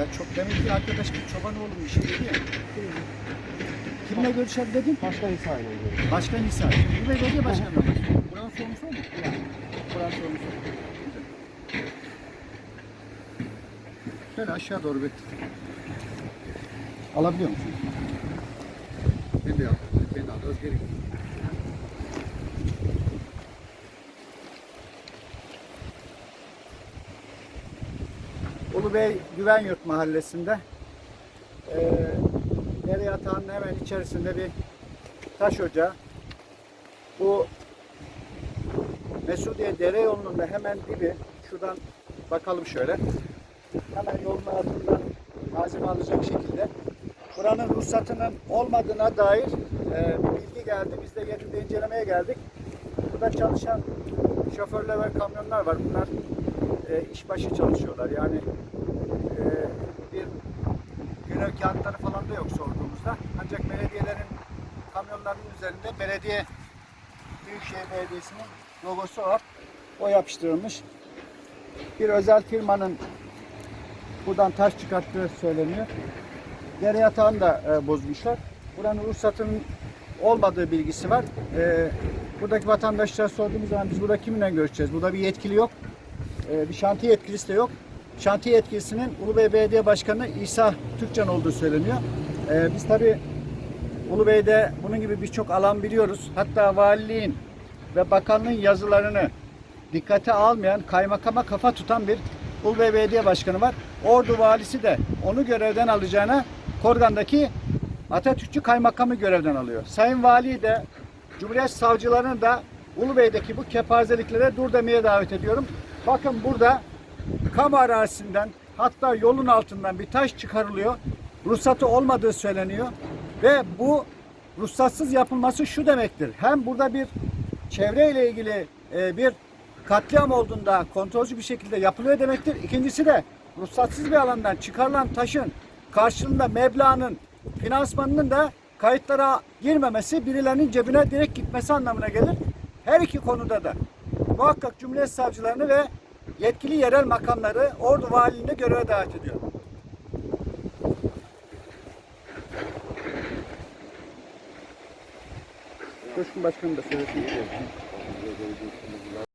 Ya çok demin bir arkadaş bir Çobanoğlu bir şey dedi ya. Kimle görüşelim dedin? Başka İsa ile ilgili. Başkan İsa. Bu belediye başkanı mı? Buranın sorumlusu o mu? Yani. Buranın sorumlusu. Güzel. Şöyle aşağı doğru bir. Alabiliyor musun? Ben de yaptım. Ben de alırız geri. Ulubey Güvenyurt mahallesinde dere yatağının hemen içerisinde bir taş ocağı. Bu Mesudiye dere yolunun da hemen dibi. Şuradan bakalım şöyle. Hemen yolun altından malzeme alacak şekilde. Buranın ruhsatının olmadığına dair e, bilgi geldi. Biz de yerinde incelemeye geldik. Burada çalışan şoförler ve kamyonlar var. Bunlar e, işbaşı çalışıyorlar. Yani e, bir görev kağıtları falan da yok sorduğumuzda. Ancak belediyelerin kamyonlarının üzerinde belediye Büyükşehir Belediyesi'nin logosu var. O yapıştırılmış. Bir özel firmanın buradan taş çıkarttığı söyleniyor. Dere yatağını da e, bozmuşlar. Buranın ruhsatının olmadığı bilgisi var. E, buradaki vatandaşlara sorduğumuz zaman biz burada kiminle görüşeceğiz? Burada bir yetkili yok. E, bir şantiye yetkilisi de yok. Şantiye yetkilisinin Ulubey Belediye Başkanı İsa Türkcan olduğu söyleniyor. E, biz tabii Ulubey'de bunun gibi birçok alan biliyoruz. Hatta valiliğin ve bakanlığın yazılarını dikkate almayan, kaymakama kafa tutan bir Ulubey Belediye Başkanı var. Ordu valisi de onu görevden alacağına Korgan'daki Atatürkçü kaymakamı görevden alıyor. Sayın Vali de Cumhuriyet Savcılarını da Ulubey'deki bu kepazeliklere dur demeye davet ediyorum. Bakın burada kamu arazisinden hatta yolun altından bir taş çıkarılıyor. Ruhsatı olmadığı söyleniyor. Ve bu ruhsatsız yapılması şu demektir. Hem burada bir çevreyle ilgili e, bir katliam olduğunda kontrolcü bir şekilde yapılıyor demektir. İkincisi de ruhsatsız bir alandan çıkarılan taşın karşılığında meblağının finansmanının da kayıtlara girmemesi birilerinin cebine direkt gitmesi anlamına gelir. Her iki konuda da muhakkak Cumhuriyet Savcılarını ve yetkili yerel makamları Ordu Valiliğine göreve davet ediyor. Coşkun Başkanım da söylesin.